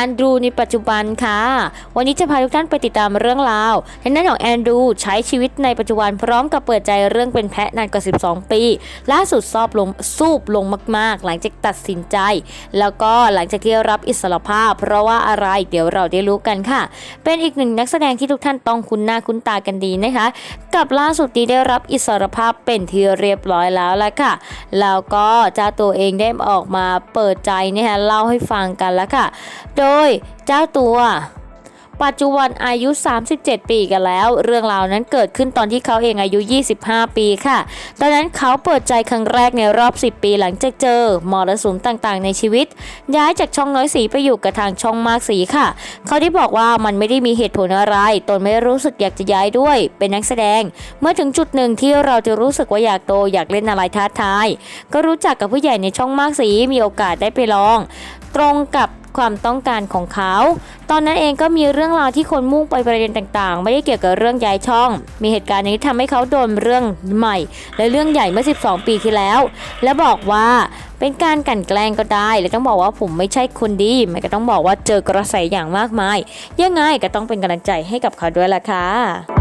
อนดรูในปัจจุบันค่ะ วันนี้จะพาทุกท่านไปติดตามเรื่องราวทางด้านของแอนดรูใช้ชีวิตในปัจจุบันพร้อมกับเปิดใจเรื่องเป็นแพะนานกว่า 12 ปี ล่าสุดซอบลงสูบลงมาก ๆ หลังจากตัดสินใจ แล้วก็หลังจากที่รับอิสรภาพ เพราะว่าอะไรเดี๋ยวเราได้รู้กันค่ะ เป็นอีกหนึ่งนักแสดงที่ทุกท่านต้องคุ้นหน้าคุ้นตากันดีนะคะ กับล่าสุดนี้ได้รับอิสรภาพเป็นที่เรียบร้อยแล้วละค่ะ แล้วก็จ้าตัวเองได้ออกมาเปิดใจนะคะเล่าให้ฟังกันแล้วค่ะ โดยเจ้าตัว ปัจจุบันอายุ 37 ปีกันแล้ว เรื่องราวนั้นเกิดขึ้นตอนที่เขาเองอายุ 25 ปีค่ะ ตอนนั้นเขาเปิดใจครั้งแรกในรอบ 10 ปีหลังจากเจอมรสุมต่างๆ ในชีวิต ย้ายจากช่องน้อยสีไปอยู่กับทางช่องมากสีค่ะ เขาได้บอกว่ามันไม่ได้มีเหตุผลอะไร ตนไม่รู้สึกอยากจะย้ายด้วย เป็นนักแสดง เมื่อถึงจุดหนึ่งที่เราจะรู้สึกว่าอยากโตอยากเล่นอะไรท้าทาย ก็รู้จักกับผู้ใหญ่ในช่องมากสีมีโอกาสได้ไปลอง ตรงกับ ความต้องการของเขา ตอนนั้นเองก็มีเรื่องราวที่คนมุ่งไปประเด็นต่างๆ ไม่ได้เกี่ยวกับเรื่องย้ายช่อง มีเหตุการณ์นี้ทำให้เขาโดนเรื่องใหม่ และเรื่องใหญ่เมื่อ 12 ปีที่แล้ว และบอกว่าเป็นการกลั่นแกล้งก็ได้ และต้องบอกว่าผมไม่ใช่คนดี มันก็ต้องบอกว่าเจอกระแสอย่างมากมาย ยังไงก็ต้องเป็นกำลังใจให้กับเขาด้วยล่ะค่ะ